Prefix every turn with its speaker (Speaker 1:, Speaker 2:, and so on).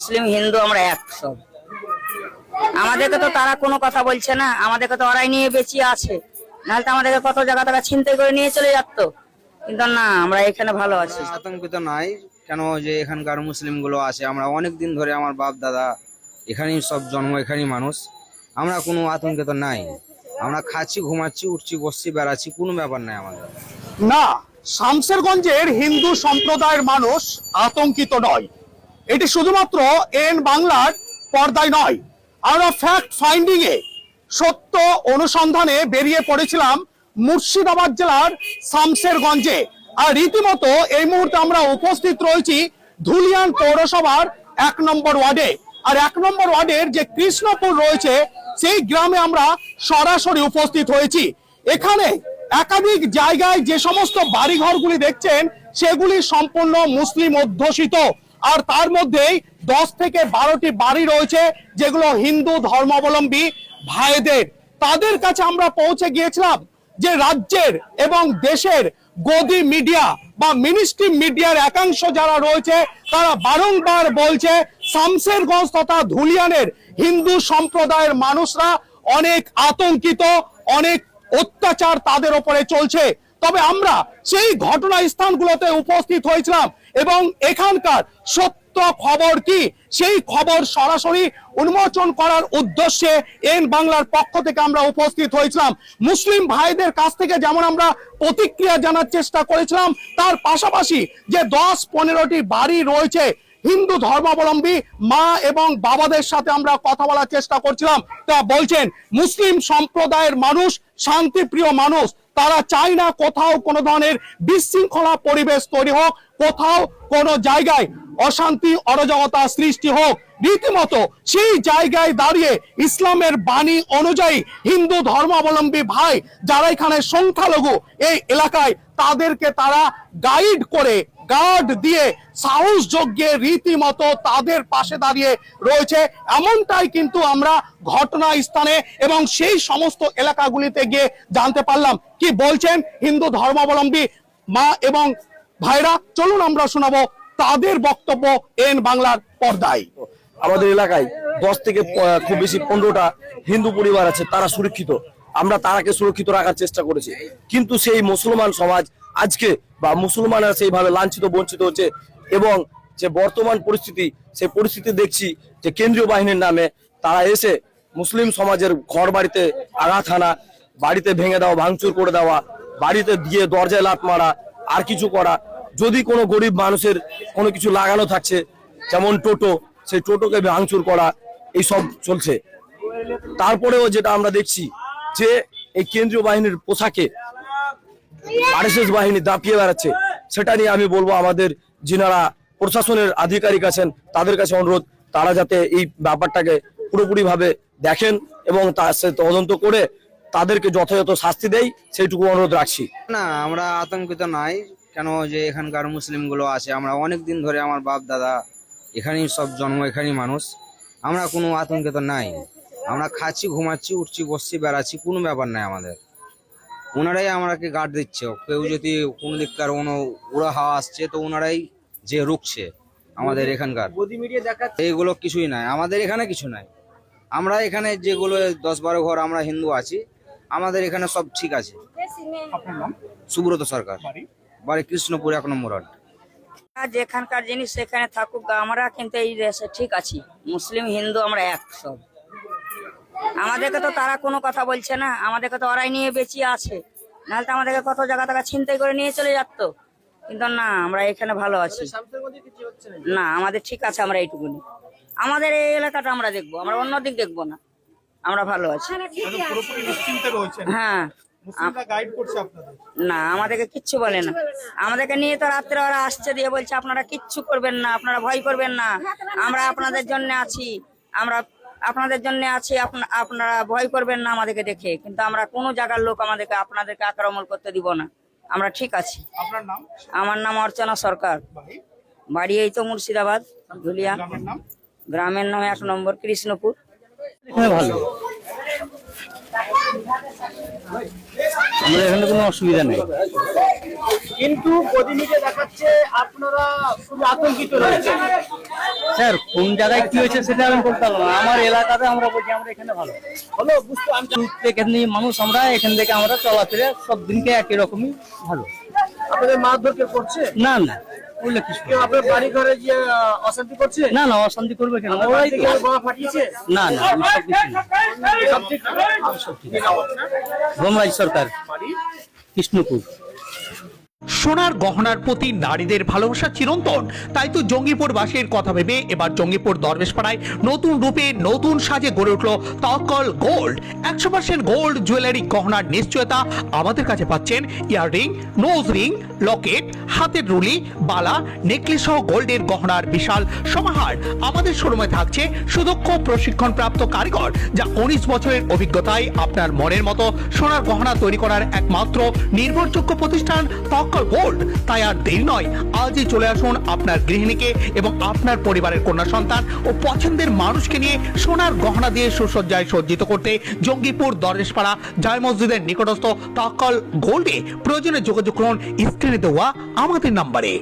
Speaker 1: মুসলিম হিন্দু আমরা এক সব। আমাদেরকে তো তারা কোনো কথা বলছে না আমাদেরকে তো ওরাই নিয়ে বেঁচিয়ে আছে। নাহলে তো আমাদেরকে কত জায়গা তারা ছিনতাই করে নিয়ে চলে যাতো কিন্তু না আমরা এখানে ভালো আছি।
Speaker 2: আতঙ্কিত নাই কেন যে এখানকার মুসলিমগুলো আছে? আমরা অনেক দিন ধরে আমার বাপ দাদা এখানেই সব জন্ম এখানেই মানুষ। আমরা কোনো আতঙ্কিত নাই। আমরা খাচ্ছি ঘুমাচ্ছি উঠছি বসছি বেড়াচ্ছি কোনো ব্যাপার নাই আমাদের।
Speaker 3: না শামসেরগঞ্জের হিন্দু সম্প্রদায়ের মানুষ আতঙ্কিত নয়। এটি শুধুমাত্র এন বাংলার পর্দায় নয়। আমরা ফ্যাক্ট ফাইন্ডিং এ সত্য অনুসন্ধানে বেরিয়ে পড়েছিলাম মুর্শিদাবাদ জেলার শামসেরগঞ্জে আর রীতিমতো এই মুহূর্তে আমরা উপস্থিত রয়েছি ধুলিয়ান পৌরসভার এক নম্বর ওয়ার্ডে। আর এক নম্বর ওয়ার্ডের যে কৃষ্ণপুর রয়েছে, সেই গ্রামে আমরা সরাসরি উপস্থিত হয়েছি। এখানে একাধিক জায়গায় যে সমস্ত বাড়িঘরগুলি দেখছেন সেগুলি সম্পূর্ণ মুসলিম অধ্যুষিত। আর তার মধ্যেই দশ থেকে বারোটি বাড়ি রয়েছে, যেগুলো হিন্দু ধর্মাবলম্বী ভাইদের। তাদের কাছে আমরা পৌঁছে গিয়েছিলাম যে রাজ্যের এবং দেশের গদি মিডিয়া বা মিনিস্ট্রি মিডিয়ার একাংশ যারা রয়েছে, তারা বারংবার বলছে, শামসেরগঞ্জ তথা ধুলিয়ানের হিন্দু সম্প্রদায়ের মানুষরা অনেক আতঙ্কিত, অনেক অত্যাচার তাদের ওপরে চলছে। তবে আমরা সেই ঘটনা স্থানগুলোতে উপস্থিত হয়েছিলাম এবং এখানকার সত্য খবর কি? সেই খবর সরাসরি উন্মোচন করার উদ্দেশ্যে এন বাংলার পক্ষ থেকে আমরা উপস্থিত হয়েছিলাম। মুসলিম ভাইদের কাছ থেকে যেমন আমরা প্রতিক্রিয়া জানার চেষ্টা করেছিলাম, তার পাশাপাশি যে দশ পনেরোটি বাড়ি রয়েছে, হিন্দু ধর্মাবলম্বী মা এবং বাবাদের সাথে আমরা কথা বলার চেষ্টা করছিলাম। তা বলছেন, মুসলিম সম্প্রদায়ের মানুষ, শান্তিপ্রিয় মানুষ তারা চায় না কোথাও কোনো ধরনের বিশৃঙ্খলা পরিবেশ তৈরি হোক, কোথাও কোনো জায়গায় অশান্তি, অরাজকতা সৃষ্টি হোক। রীতিমতো সেই জায়গায় দাঁড়িয়ে ইসলামের বাণী অনুযায়ী হিন্দু ধর্মাবলম্বী ভাই যারা এখানে সংখ্যালঘু এই এলাকায়, তাদেরকে তারা গাইড করে গার্ড দিয়ে সাহস যজ্ঞে রীতিমতো তাদের পাশে দাঁড়িয়ে রয়েছে। এমনটাই কিন্তু আমরা ঘটনা স্থানে এবং সেই সমস্ত এলাকাগুলিতে গিয়ে জানতে পারলাম। কি বলছেন হিন্দু ধর্মাবলম্বী মা এবং ভাইরা? চলুন আমরা শোনাবো তাদের বক্তব্য এন বাংলার পর্দায়।
Speaker 4: আমাদের এলাকায় দশ থেকে খুব বেশি পনেরোটা হিন্দু পরিবার আছে, তারা সুরক্ষিত। আমরা তারাকে সুরক্ষিত রাখার চেষ্টা করেছি। কিন্তু সেই মুসলমান সমাজ আজকে বা মুসলমানরা সেইভাবে লাঞ্ছিত, বঞ্চিত হচ্ছে এবং যে বর্তমান পরিস্থিতি, সেই পরিস্থিতি দেখছি যে কেন্দ্রীয় বাহিনীর নামে তারা এসে মুসলিম সমাজের ঘর বাড়িতে আঘাত হানা, বাড়িতে ভেঙে দেওয়া, ভাঙচুর করে দেওয়া, বাড়িতে দিয়ে দরজায় লাত মারা, আর কিছু করা। যদি কোনো গরিব মানুষের কোনো কিছু লাগানো থাকছে, যেমন টোটো, সেই টোটোকে ভাঙচুর করা এইসব চলছে। তারপরেও যেটা আমরা দেখছি যে এই কেন্দ্রীয় বাহিনীর পোশাকে আরএসএস বাহিনী দাপিয়ে বেড়াচ্ছে। সেটা নিয়ে আমি বলব আমাদের যিনারা প্রশাসনের আধিকারিক আছেন, তাদের কাছে অনুরোধ, তারা যাতে এই ব্যাপারটাকে পুরোপুরি ভাবে দেখেন এবং তার সে তদন্ত করে তাদেরকে যথাযথ শাস্তি দেয় সেইটুকু অনুরোধ রাখছি।
Speaker 2: না, আমরা আতঙ্কিত নাই, কেন যে এখানকার মুসলিমগুলো আছে, আমরা অনেক দিন ধরে আমার বাপ দাদা এখানেই সব জন্ম, এখানেই মানুষ, আমরা কোনো আতঙ্কিত নাই। আমরা খাচ্ছি, ঘুমাচ্ছি, উঠছি, বসছি, বেড়াচ্ছি, কোনো ব্যাপার নাই আমাদের। ওনারাই আমাকে গার্ড দিচ্ছে। কেউ যদি কোনো দিককার কোনো উড়া হাওয়া আসছে তো ওনারাই যে রুখছে আমাদের এখানকার। এইগুলো কিছুই নাই। আমাদের এখানে কিছু নাই। আমরা এখানে যেগুলো দশ বারো ঘর আমরা হিন্দু আছি আমাদের এখানে সব ঠিক আছে। সুব্রত সরকার। বাড়ি? কৃষ্ণপুর এক নম্বর ওয়ার্ড।
Speaker 1: আর যেখানকার জিনিস সেখানে থাকুক আমরা কিন্তু এই দেশে ঠিক আছি। মুসলিম হিন্দু আমরা এক সব। আমাদেরকে তো তারা কোনো কথা বলছে না। আমাদেরকে তো ওরাই নিয়ে বেঁচিয়ে আছে। নাহলে তো আমাদেরকে কত জায়গা টাকা ছিনতাই করে নিয়ে চলে যাতো কিন্তু না, আমরা এখানে ভালো আছি। না, আমাদের ঠিক আছে, আমরা এইটুকুনি। আমাদের এই এলাকাটা আমরা দেখব, আমরা অন্য দিক দেখব না। আমরা ভালো আছি। হ্যাঁ। না, আমাদেরকে কিচ্ছু বলে না। আমাদেরকে নিয়ে তো রাত্রে ওরা আসছে দিয়ে বলছে, আপনারা কিচ্ছু করবেন না, আপনারা ভয় করবেন না। আমরা আপনাদের জন্য আছি। আমরা আপনাদের জন্য আছি আপনা- আপনারা ভয় করবেন না আমাদেরকে দেখে কিন্তু আমরা কোনো জায়গার লোক আমাদেরকে আপনাদেরকে আক্রমণ করতে দিব না। আমরা ঠিক আছি।
Speaker 3: আপনার নাম?
Speaker 1: আমার নাম অর্চনা সরকার। বাড়ি? এই তো মুর্শিদাবাদ ধুলিয়া।
Speaker 3: গ্রামের নাম
Speaker 1: এক নম্বর কৃষ্ণপুর।
Speaker 5: এখানে ভালো। আমাদের এখানে কোনো অসুবিধা নেই।
Speaker 6: কিন্তু প্রতিনিধি দেখাচ্ছে আপনারা খুবই আতঙ্কিত রয়েছেন।
Speaker 5: স্যার কোন জায়গায় কি হয়েছে সেটা আমি বলতে পারব না। আমার এলাকাতে আমরা বলছি আমরা এখানে ভালো।
Speaker 6: হলো বুঝতে আমি
Speaker 5: এখান থেকে মানুষ আমরা এখান থেকে আমরা চলাফেরা সব দিনকে একই রকমই ভালো।
Speaker 6: আপনাদের মারধর কেউ করছে?
Speaker 5: না না।
Speaker 6: কেউ আপনার বাড়ি ঘরে যে অশান্তি করছে?
Speaker 5: না না অশান্তি করবে কেন? ওরাই
Speaker 6: বোমা ফাটিয়েছে
Speaker 5: না না সব কিছু
Speaker 6: সব ঠিক
Speaker 5: সরকার কৃষ্ণপুর।
Speaker 6: সোনার গহনার প্রতি নারীদের ভালোবাসা চিরন্তন। তাই তো জঙ্গিপুর বাসীর কথা ভেবে এবার জঙ্গিপুর দরবেশপাড়ায় নতুন রূপে নতুন সাজে গড়ে উঠল তকল গোল্ড। একশো পার্সেন্ট গোল্ড জুয়েলারি গহনার নিশ্চয়তা আমাদের কাছে পাচ্ছেন ইয়াররিং, নোজ রিং, লকেট, হাতের রুলি, বালা, নেকলেস সহ গোল্ডের গহনার বিশাল সমাহার। আমাদের শোরুমে থাকছে সুদক্ষ প্রশিক্ষণপ্রাপ্ত কারিগর, যা উনিশ বছরের অভিজ্ঞতায় আপনার মনের মতো সোনার গহনা তৈরি করার একমাত্র নির্ভরযোগ্য প্রতিষ্ঠান তক্কল গোল্ড তাই আর দেরি নয়, আজই চলে আসুন আপনার গৃহিণীকে এবং আপনার পরিবারের কন্যা সন্তান ও পছন্দের মানুষকে নিয়ে সোনার গহনা দিয়ে সুসজ্জায় সজ্জিত করতে জঙ্গিপুর দরেশপাড়া জয় মসজিদের নিকটস্থ তকল গোল্ডে প্রয়োজনে যোগাযোগ করুন, স্ক্রিনে দেওয়া আমাদের নাম্বারে।